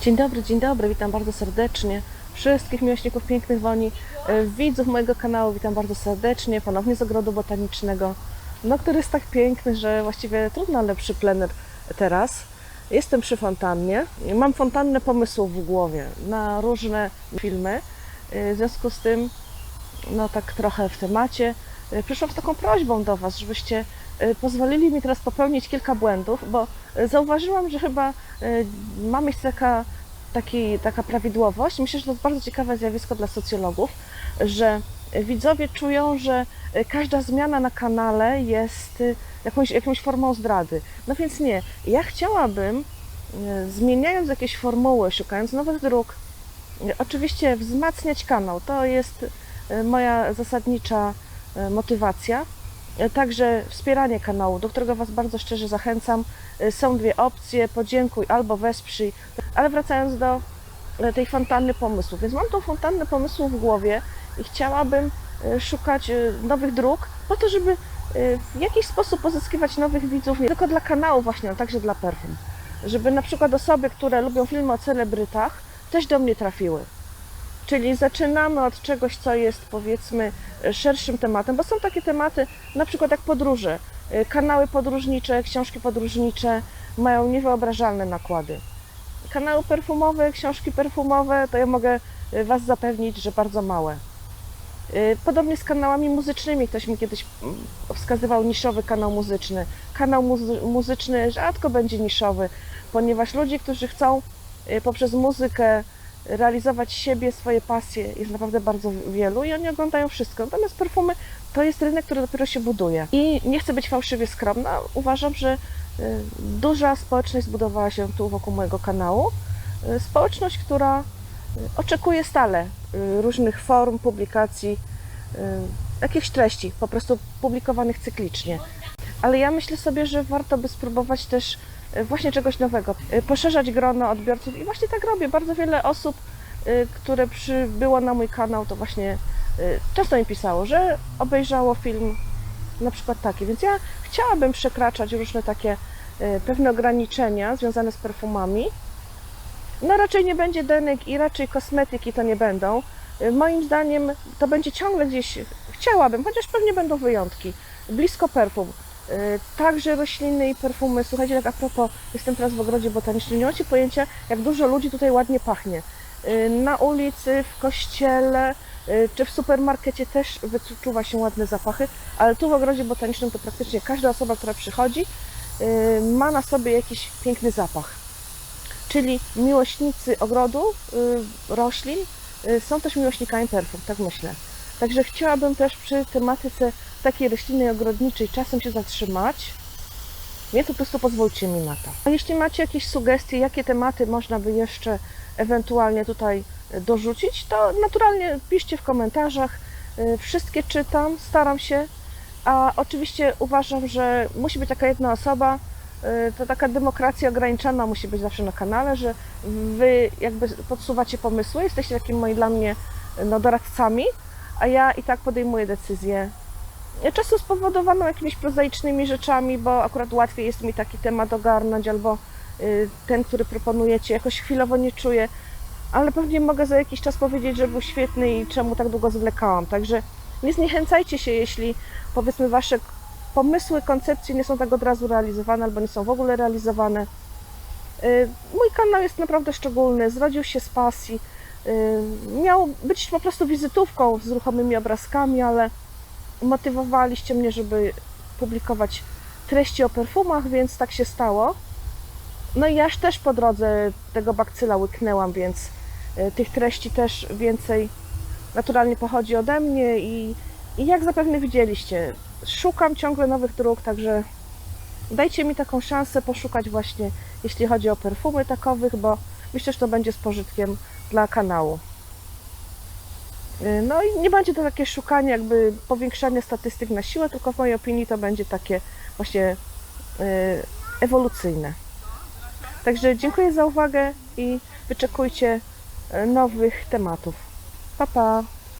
Dzień dobry, dzień dobry, witam bardzo serdecznie wszystkich miłośników pięknych woni, e, widzów mojego kanału, witam bardzo serdecznie, ponownie z ogrodu botanicznego, no który jest tak piękny, że właściwie trudno lepszy plener teraz. Jestem przy fontannie, mam fontannę pomysłów w głowie na różne filmy, e, w związku z tym, no tak trochę w temacie, przyszłam z taką prośbą do Was, żebyście e, pozwolili mi teraz popełnić kilka błędów, bo e, zauważyłam, że chyba e, ma miejsce taka, taki, taka prawidłowość. Myślę, że to jest bardzo ciekawe zjawisko dla socjologów, że widzowie czują, że e, każda zmiana na kanale jest e, jakąś, jakąś formą zdrady. No więc nie. Ja chciałabym, e, zmieniając jakieś formuły, szukając nowych dróg, e, oczywiście wzmacniać kanał. To jest e, moja zasadnicza e, motywacja. E, Także wspieranie kanału, do którego Was bardzo szczerze zachęcam. E, Są dwie opcje, podziękuj albo wesprzyj. Ale wracając do e, tej fontanny pomysłów. Więc mam tą fontannę pomysłów w głowie i chciałabym e, szukać e, nowych dróg po to, żeby e, w jakiś sposób pozyskiwać nowych widzów, nie tylko dla kanału właśnie, ale także dla perfum. Żeby na przykład osoby, które lubią filmy o celebrytach, też do mnie trafiły. Czyli zaczynamy od czegoś, co jest powiedzmy szerszym tematem, bo są takie tematy, na przykład jak podróże. Y, Kanały podróżnicze, książki podróżnicze mają niewyobrażalne nakłady. Kanały perfumowe, książki perfumowe, to ja mogę y, Was zapewnić, że bardzo małe. Y, Podobnie z kanałami muzycznymi. Ktoś mi kiedyś mm, wskazywał niszowy kanał muzyczny. Kanał muzy- muzyczny rzadko będzie niszowy, ponieważ ludzie, którzy chcą poprzez muzykę realizować siebie, swoje pasje jest naprawdę bardzo wielu i oni oglądają wszystko. Natomiast perfumy to jest rynek, który dopiero się buduje. I nie chcę być fałszywie skromna, uważam, że y, duża społeczność zbudowała się tu wokół mojego kanału. Y, Społeczność, która y, oczekuje stale różnych form, publikacji, jakichś treści, po prostu publikowanych cyklicznie. Ale ja myślę sobie, że warto by spróbować też właśnie czegoś nowego, y, poszerzać grono odbiorców i właśnie tak robię. Bardzo wiele osób, y, które przybyło na mój kanał, to właśnie y, często mi pisało, że obejrzało film na przykład taki, więc ja chciałabym przekraczać różne takie y, pewne ograniczenia związane z perfumami. No raczej nie będzie denek i raczej kosmetyki to nie będą. Y, Moim zdaniem to będzie ciągle gdzieś, chciałabym, chociaż pewnie będą wyjątki, blisko perfum. Y, Także rośliny i perfumy. Słuchajcie, tak a propos, jestem teraz w ogrodzie botanicznym, nie macie pojęcia, jak dużo ludzi tutaj ładnie pachnie. Y, Na ulicy, w kościele, y, czy w supermarkecie też wyczuwa się ładne zapachy, ale tu w ogrodzie botanicznym to praktycznie każda osoba, która przychodzi, ma na sobie jakiś piękny zapach. Czyli miłośnicy ogrodu, roślin są też miłośnikami perfum, tak myślę. Także chciałabym też przy tematyce takiej roślinnej ogrodniczej czasem się zatrzymać, więc po prostu pozwólcie mi na to. A jeśli macie jakieś sugestie, jakie tematy można by jeszcze ewentualnie tutaj y, dorzucić, to naturalnie piszcie w komentarzach. Y, Wszystkie czytam, staram się, a oczywiście uważam, że musi być taka jedna osoba, y, to taka demokracja ograniczona musi być zawsze na kanale, że wy jakby podsuwacie pomysły, jesteście takimi moi dla mnie no, doradcami, a ja i tak podejmuję decyzję. Czasem spowodowaną jakimiś prozaicznymi rzeczami, bo akurat łatwiej jest mi taki temat ogarnąć, albo y, ten, który proponujecie, jakoś chwilowo nie czuję, ale pewnie mogę za jakiś czas powiedzieć, że był świetny i czemu tak długo zwlekałam. Także nie zniechęcajcie się, jeśli powiedzmy wasze pomysły, koncepcje nie są tak od razu realizowane albo nie są w ogóle realizowane. Y, Mój kanał jest naprawdę szczególny, zrodził się z pasji. Y, Miał być po prostu wizytówką z ruchomymi obrazkami, ale motywowaliście mnie, żeby publikować treści o perfumach, więc tak się stało. No i aż też po drodze tego bakcyla łyknęłam, więc y, tych treści też więcej naturalnie pochodzi ode mnie i, i jak zapewne widzieliście, szukam ciągle nowych dróg, także dajcie mi taką szansę poszukać właśnie, jeśli chodzi o perfumy takowych, bo myślę, że to będzie z pożytkiem dla kanału. Y, No i nie będzie to takie szukanie, jakby powiększanie statystyk na siłę, tylko w mojej opinii to będzie takie właśnie y, ewolucyjne. Także dziękuję za uwagę i wyczekujcie y, nowych tematów. Pa, pa!